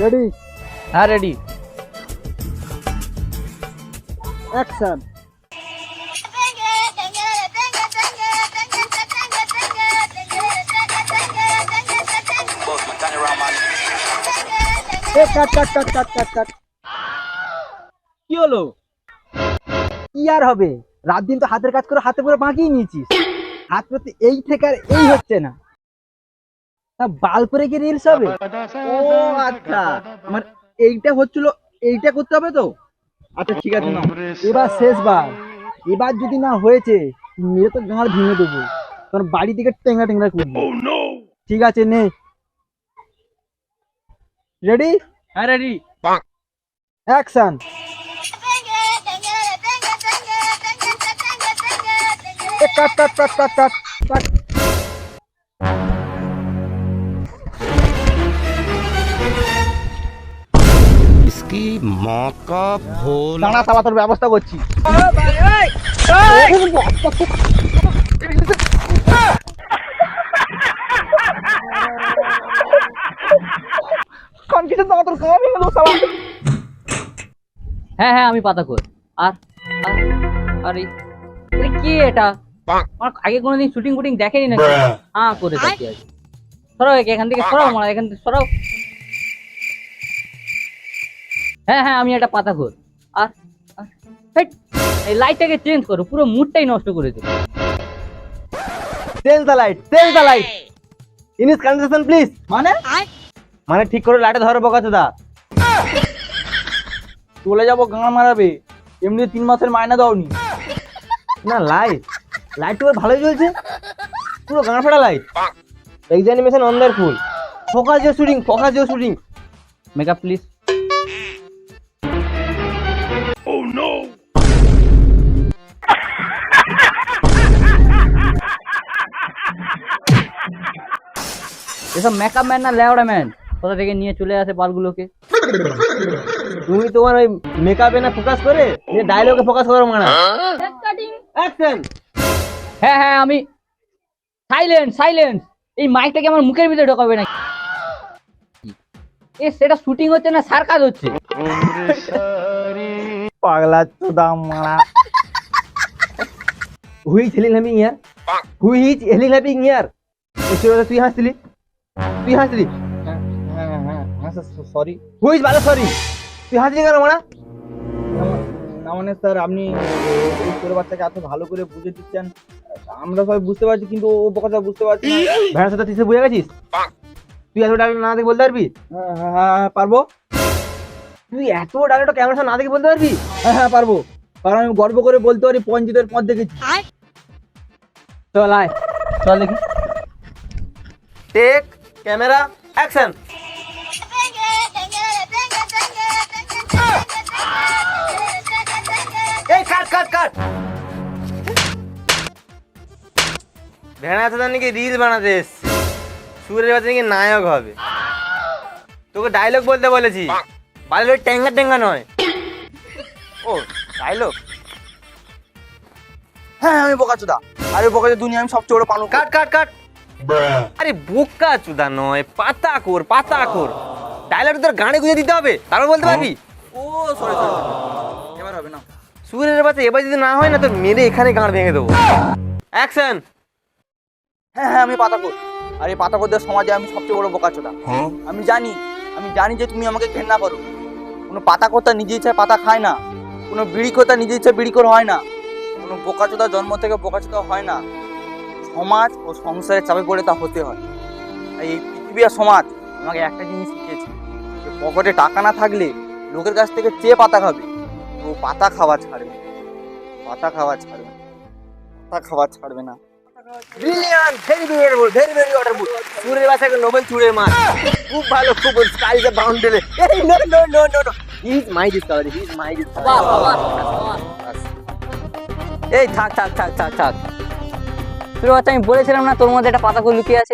Ready হ্যাঁ ready action কি হলো? কি আর হবে? রাত দিন তো হাতের কাজ করে হাতে পুরো বাঁকিয়ে নিয়েছিস। হাত প্রতি এই থেকে আর এই হচ্ছে না। তা বাল কি রিলস হবে ও আচ্ছা আমার এইটা হচ্ছিল এইটা করতে হবে তো আচ্ছা ঠিক আছে না এবার শেষবার এবার যদি না হয়েছে মেয়ে তো গাঁড় ভেঙে দেবো তোর বাড়ি থেকে টেঙ্গা টেঙ্গা করব ঠিক আছে নে রেডি হ্যাঁ রেডি অ্যাকশন কাট কাট কাট কাট কাট কাট মাকা ভোল। দাঁড়া তাবা ব্যবস্থা করছি। কনফিউশন দাও তোর খাওয়া নিয়ে দোস্ত হ্যাঁ হ্যাঁ আমি পাতা কর আর আরে কি এটা? আগে কোনোদিন শুটিং ফুটিং দেখেনি নাকি? হ্যাঁ করে থাকি সরাও এখান থেকে সরাও মারা এখান থেকে সরাও হ্যাঁ হ্যাঁ আমি একটা পাতা কর আর এই লাইটটাকে চেঞ্জ করো পুরো মুডটাই নষ্ট করে দেবো change the light change the light ইনিস concession please মানে? মানে ঠিক করে লাইটে ধরে বকাতে দা চলে যাব গান মারাবে। এমনি তিন মাসের মায়না দাওনি। না লাইট লাইট তো ভালোই জ্বলছে। পুরো গান ফাটা লাইট এক্সামিনেশন ফুল ফোকাস যে শুটিং ফোকাস যে শুটিং মেকআপ প্লিজ এসব মেকআপ ম্যান না লেওড়া ম্যান কোথা থেকে নিয়ে চলে আসে বালগুলোকে? তুমি তোমার ওই মেকআপে না ফোকাস করে ডায়লগে ফোকাস করো মানা। অ্যাকশন হ্যাঁ হ্যাঁ আমি সাইলেন্স সাইলেন্স এই মাইকটাকে আমার মুখের ভিতরে ঢোকাবে নাকি? এ সেটা শুটিং হচ্ছে না সার্কাস হচ্ছে? পাগলা চোদা মারা। হুই ছিলি হ্যাপিং ইয়ার হুই ইজ এলিং হ্যাপিং ইয়ার তুই হাসছিলি? তুই হাসলি? সরি হুই ইজ ভালো সরি তুই হাসলি কেন মারা? না মানে স্যার আপনি ছোট বাচ্চাকে এত ভালো করে বুঝে দিচ্ছেন আমরা সবাই বুঝতে পারছি কিন্তু ও বোকাটা বুঝতে পারছি না। ভেড়ার সাথে তুই সে বুঝে গেছিস? তুই এত ডায়লগ না দেখে বলতে পারবি? হ্যাঁ পারব। তুই এত ডায়লগটা ক্যামেরা সামনে না দেখে বলতে পারবি? হ্যাঁ হ্যাঁ পারব। কারণ আমি গর্ব করে বলতে পারি পঞ্জিতের পথ দেখেছি। চল আয়। চল দেখি। Take camera action. এই কাট কাট কাট। ভেড়া তো নাকি রিল বানাতে এসছে। সুরের বাচ্চা নাকি নায়ক হবে। তোকে ডায়লগ বলতে বলেছি। বালের টেঙ্গা টেঙ্গা নয়। ও ডায়লগ হ্যাঁ আমি বোকাচোদা। আরে বোকাচোদা দুনিয়া আমি সবচেয়ে বড় পানু কাট কাট কাট। আরে বোকা চুদা নয় পাতা কর পাতা কর ডায়লগ তোর গানে গুঁজে দিতে হবে তারপর বলতে পারবি? ও সরি সরি এবার হবে না। সুরের বাচ্চা এবার যদি না হয় না তোর মেরে এখানে গাঁড় ভেঙে দেবো। অ্যাকশন হ্যাঁ হ্যাঁ আমি পাতাকর আর এই পাতাকরদের সমাজে আমি সবচেয়ে বড় বোকা বোকাচোদা আমি জানি আমি জানি যে তুমি আমাকে ঘেন্না করো। কোনো পাতা পাতাকর্তা নিজে ইচ্ছায় পাতা খায় না। কোনো বিড়ি কর্তা নিজে ইচ্ছায় বিড়ি কর হয় না। কোনো বোকাচোদা জন্ম থেকে বোকাচোদা হয় না। সমাজ ও সংসারের চাপে পড়ে তা হতে হয়। তাই এই পৃথিবী আর সমাজ আমাকে একটা জিনিস শিখিয়েছে যে পকেটে টাকা না থাকলে লোকের কাছ থেকে চেয়ে পাতা খাবে? ও পাতা খাওয়া ছাড়বে পাতা খাওয়া ছাড়বে পাতা খাওয়া ছাড়বে না। Brilliant very beautiful very very wonderful চুরের বাসাকে নোবেল চুরের মাছ খুব ভালো খুব বাউন্ডারি এই no no no no no he is my discovery he is my বাহ, বাহ, বাহ, ডিসকভারি এই থাক থাক থাক থাক থাক। তোর বাচ্চা আমি বলেছিলাম না তোর মধ্যে একটা পাতা করে লুকিয়ে আছে।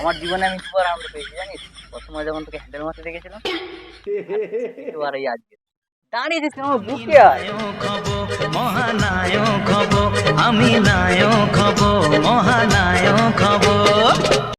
আমার জীবনে আমি দুবার আনন্দ পেয়েছি জানিস? প্রথমবার যখন তোকে হ্যান্ডেল মারতে দেখেছিলাম এবার এই আজকে। দাঁড়িয়েছিস কেন? বুকে মহানায়ক হব আমি নায়ক হব মহানায়ক হব।